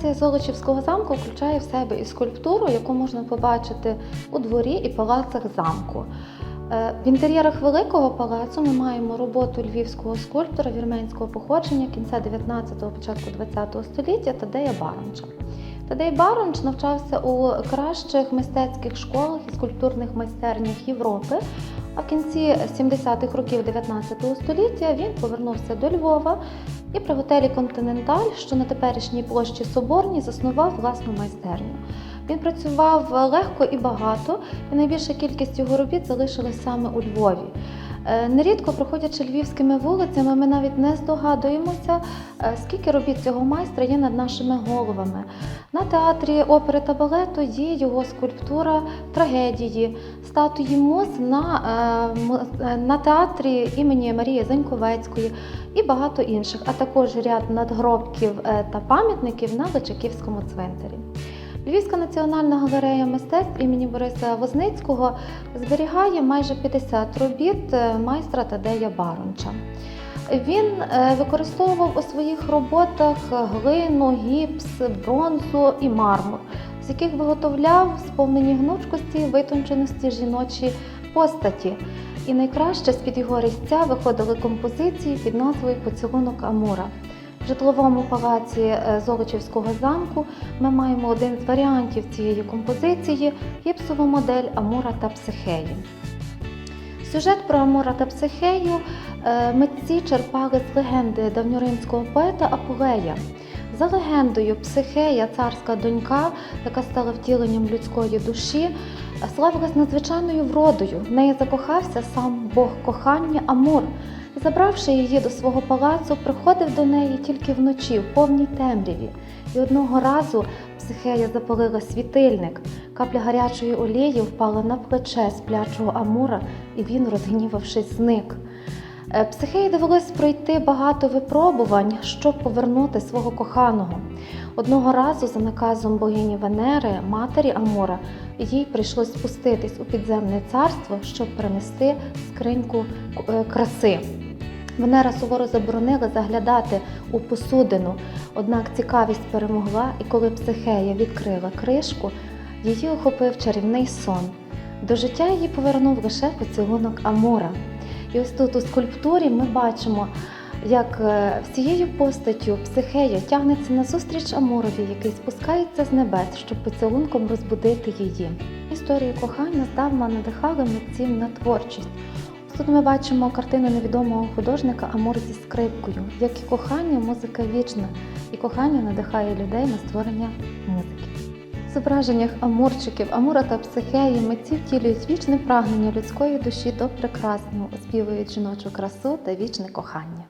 Колекція Золочівського замку включає в себе і скульптуру, яку можна побачити у дворі і палацах замку. Е, В інтер'єрах великого палацу ми маємо роботу львівського скульптора вірменського походження кінця 19-го, початку 20-го століття Тадея Баронча. Тадей Баронч навчався у кращих мистецьких школах і скульптурних майстернях Європи. А в кінці 70-х років 19 століття він повернувся до Львова і при готелі Континенталь, що на теперішній площі Соборній, заснував власну майстерню. Він працював легко і багато, і найбільша кількість його робіт залишилась саме у Львові. Е, Нерідко проходячи львівськими вулицями, ми навіть не здогадуємося, е, скільки робіт цього майстра є над нашими головами. На театрі опери та балету є його скульптура трагедії, статуї муз на, е, на театрі імені Марії Заньковецької і багато інших, а також ряд надгробків та пам'ятників на Личаківському цвинтарі. Львівська національна галерея мистецтв імені Бориса Возницького зберігає майже 50 робіт е, майстра Тадея Баронча. Він е, використовував у своїх роботах глину, гіпс, бронзу і мармур, з яких виготовляв сповнені гнучкості витонченості жіночі постаті. І найкраще з-під його різця виходили композиції під назвою Поцілунок Амура. Житловому палаці е, Золочівського замку ми маємо один з варіантів цієї композиції гіпсову модель Амура та Психеї. Сюжет про Амура та Психею е, митці черпали з легенди давньоримського поета Аполея. За легендою, Психея, царська донька, яка стала втіленням людської душі, славилась надзвичайною вродою. В неї закохався сам Бог кохання Амур. Забравши її до свого палацу, приходив до неї тільки вночі, в повній темряві. І одного разу Психея запалила світильник. Капля гарячої олії впала на плече сплячого Амура, і він, розгнівавшись, зник. Е, Психеї довелось пройти багато випробувань, щоб повернути свого коханого. Одного разу, за наказом богині Венери, матері Амура, їй прийшлось спуститись у підземне царство, щоб принести скриньку е, краси. Венера суворо заборонила заглядати у посудину, однак цікавість перемогла, і коли психея відкрила кришку, її охопив чарівний сон. До життя її повернув лише поцілунок Амура. І ось тут у скульптурі ми бачимо, як е, всією постаттю психея тягнеться назустріч Амурові, який спускається з небес, щоб поцілунком розбудити її. Історії кохання здавна надихали митців на творчість. Тут ми бачимо картину невідомого художника Амур зі скрипкою. Як і кохання, музика вічна, і кохання надихає людей на створення музики. В зображеннях амурчиків, Амура та Психеї митці втілюють вічне прагнення людської душі до прекрасного, оспівують жіночу красу та вічне кохання.